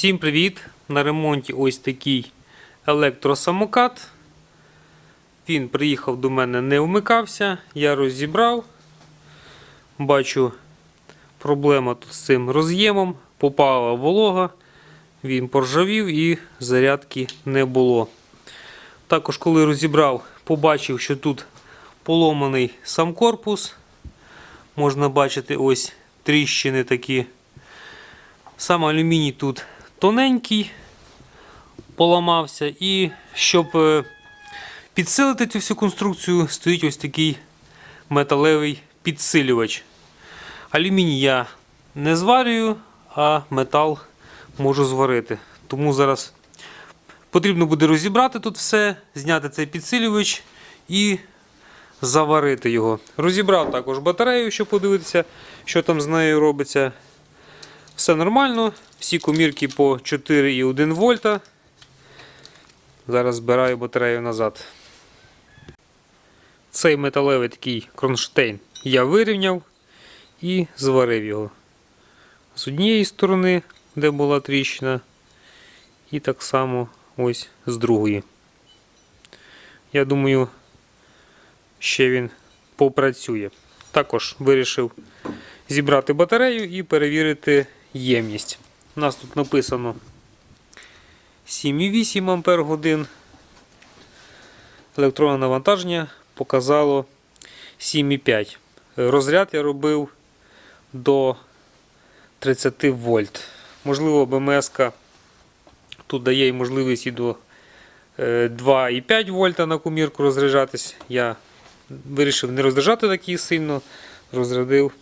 Всім привіт! На ремонті ось такий електросамокат. Він приїхав до мене, не вмикався, я розібрав. Бачу, проблема тут з цим роз'ємом. Попала волога, він поржавів і зарядки не було. Також, коли розібрав, побачив, що тут поломаний сам корпус. Можна бачити ось тріщини такі. Сам алюміній тут тоненький, поламався. І щоб е, підсилити цю всю конструкцію, стоїть ось такий металевий підсилювач. Алюміній я не зварюю, а метал можу зварити. Тому зараз потрібно буде розібрати тут все, зняти цей підсилювач і заварити його. Розібрав також батарею, щоб подивитися, що там з нею робиться. Все нормально, всі комірки по 4,1 вольта. Зараз збираю батарею назад. Цей металевий такий кронштейн я вирівняв і зварив його. З однієї сторони, де була тріщина, і так само ось з другої. Я думаю, ще він попрацює. Також вирішив зібрати батарею і перевірити ємність. У нас тут написано 7,8 Ампер годин. Електронне навантаження показало 7,5. Розряд я робив до 30 вольт. Можливо, БМС тут дає й можливість і до е, 2,5 вольта на комірку розряджатись. Я вирішив не розряджати такі сильно, розрядив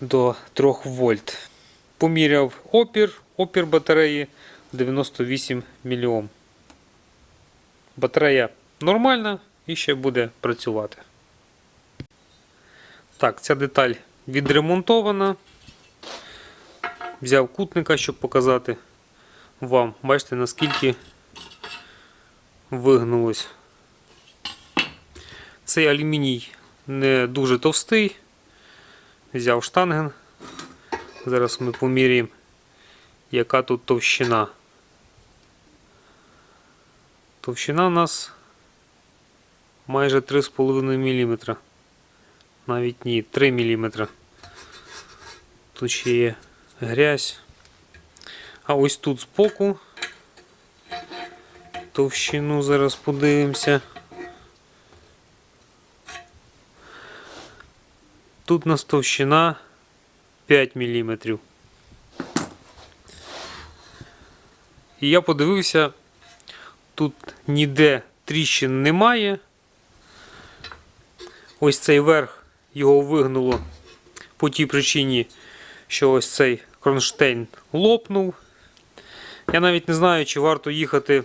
до 3 вольт. Поміряв опір, опір батареї 98 мільйом. Батарея нормальна і ще буде працювати. Так, ця деталь відремонтована. Взяв кутника, щоб показати вам. Бачите, наскільки вигнулось. Цей алюміній не дуже товстий. Взяв штанген. Зараз ми поміряємо, яка тут товщина. Товщина у нас майже 3,5 мм. Навіть ні, 3 мм. Тут ще є грязь. А ось тут збоку товщину зараз подивимося. Тут у нас товщина 5 мм. І я подивився, тут ніде тріщин немає. Ось цей верх його вигнуло по тій причині, що ось цей кронштейн лопнув. Я навіть не знаю, чи варто їхати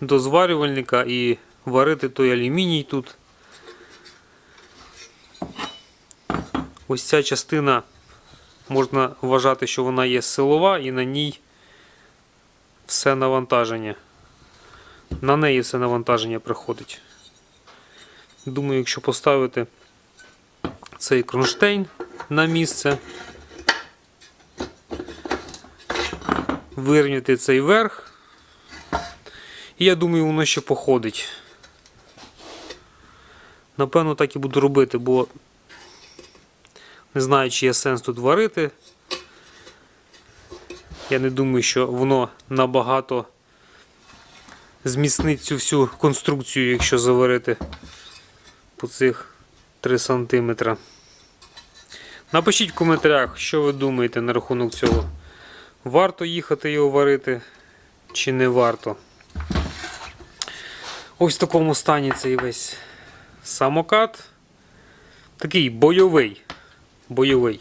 до зварювальника і варити той алюміній тут. Ось ця частина можна вважати, що вона є силова і на ній все навантаження. На неї все навантаження приходить. Думаю, якщо поставити цей кронштейн на місце, вирівняти цей верх, і я думаю, воно ще походить. Напевно, так і буду робити, бо не знаю, чи є сенс тут варити. Я не думаю, що воно набагато зміцнить цю всю конструкцію, якщо заварити по цих 3 см. Напишіть в коментарях, що ви думаєте на рахунок цього. Варто їхати його варити чи не варто. Ось в такому стані цей весь самокат. Такий бойовий. Бойовий.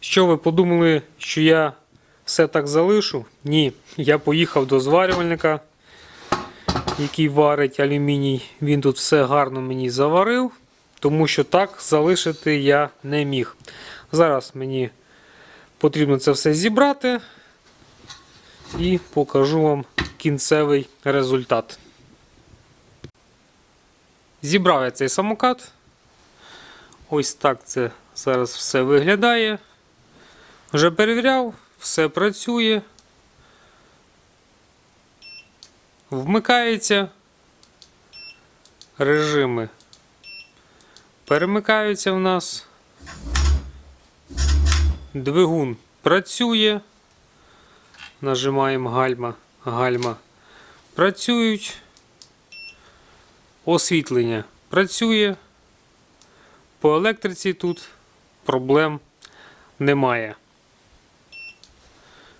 Що ви подумали, що я все так залишу? Ні, я поїхав до зварювальника, який варить алюміній. Він тут все гарно мені заварив, тому що так залишити я не міг. Зараз мені потрібно це все зібрати і покажу вам кінцевий результат. Зібрав я цей самокат. Ось так це зараз все виглядає. Вже перевіряв, все працює. Вмикається. Режими перемикаються в нас. Двигун працює. Нажимаємо гальма, гальма. Працюють. Освітлення працює. По електриці тут проблем немає.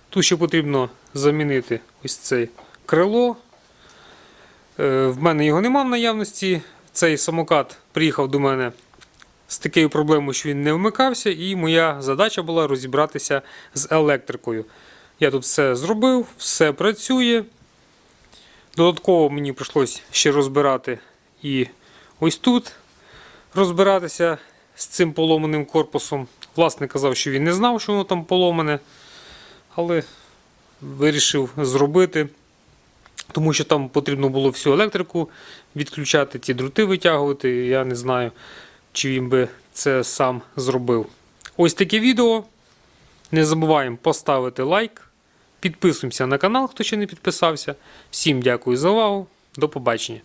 Тут ще потрібно замінити ось це крило. Е, В мене його нема в наявності. Цей самокат приїхав до мене з такою проблемою, що він не вмикався, і моя задача була розібратися з електрикою. Я тут все зробив, все працює. Додатково мені прийшлось ще розбирати і ось тут розбиратися з цим поломаним корпусом. Власник казав, що він не знав, що воно там поломане, але вирішив зробити. Тому що там потрібно було всю електрику відключати, ці дроти витягувати. Я не знаю, чи він би це сам зробив. Ось таке відео. Не забуваємо поставити лайк. Підписуємося на канал, хто ще не підписався. Всім дякую за увагу. До побачення.